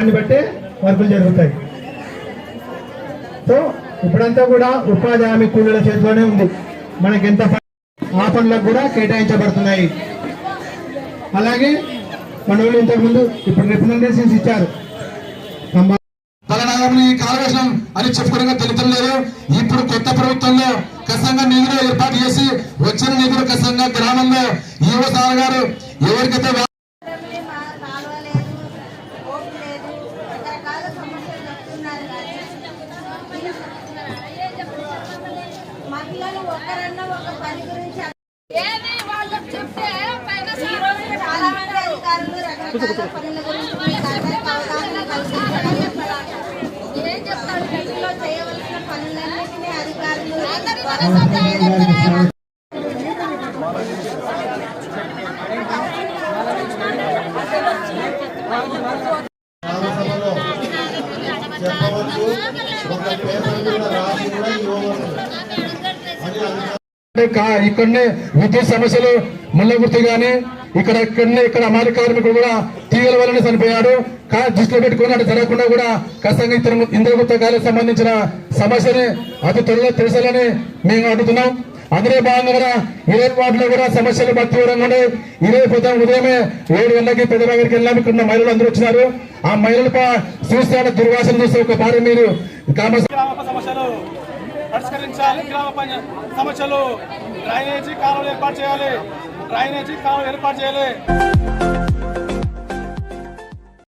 దాన్ని బట్టే వర్కులు జరుగుతాయి. సో ఇప్పుడంతా కూడా ఉపాధి హామీ కూలీల చేతిలోనే ఉంది. మనకి ఎంత ఆ పనులకు కూడా కేటాయించబడుతున్నాయి. అలాగే మన ఇంతకుముందు ఇప్పుడు రిప్రజెంటేషన్స్ ఇచ్చారు. ఖమ్మం కాలవేశం అని చెప్పుకోవడం తెలియటం లేదు ఇప్పుడు కొత్త ప్రభుత్వంలో కసంగా నిధులు ఏర్పాటు చేసి వచ్చిన నిధులు కసంగా గ్రామంలో ఈవో సార్ గారు ఎవరికైతే మహిళలు ఒకరన్నా ఒక పని గురించి ఏది వాళ్ళకి చెప్తే పైన చాలా మంది అధికారులు రకరకాల పనుల గురించి ఏం చెప్తారు ఇంట్లో చేయవలసిన పనులన్నింటినీ అధికారులు అందరి గ్రామసభలో చెప్పవచ్చు ఒక పేపర్ రాసి కూడా ఇవ్వవచ్చు కా- ఇక్కడనే విద్యుత్ సమస్యలు ముళ్ళగుర్తి గాని ఇక్కడ ఇక్కడనే ఇక్కడ అమాలి కార్మికుడు కూడా తీగల వల్లనే చనిపోయాడు. కా దృష్టిలో పెట్టుకుని అటు జరగకుండా కూడా ఖచ్చితంగా ఇంద్రగుప్త గారికి సంబంధించిన సమస్యని అతి త్వరలో తెలుసాలని మేము అడుగుతున్నాం. అందులో భాగంగా కూడా ఇరవై వార్డులో కూడా సమస్యలు భర్తీ ఇవ్వడం కూడా ఇరవై పొద్దున ఉదయమే ఏడు గంటలకి పెద్ద దగ్గరికి వెళ్ళాము ఇక్కడ మహిళలు అందరూ వచ్చినారు. ఆ మహిళలు చూస్తే దుర్వాసన చూస్తే ఒక భార్య మీరు గ్రామ సమస్యలు పరిష్కరించాలి. గ్రామ పంచ- సమస్యలు డ్రైనేజీ కాలువలు ఏర్పాటు చేయాలి. డ్రైనేజీ కాలువలు ఏర్పాటు చేయాలి.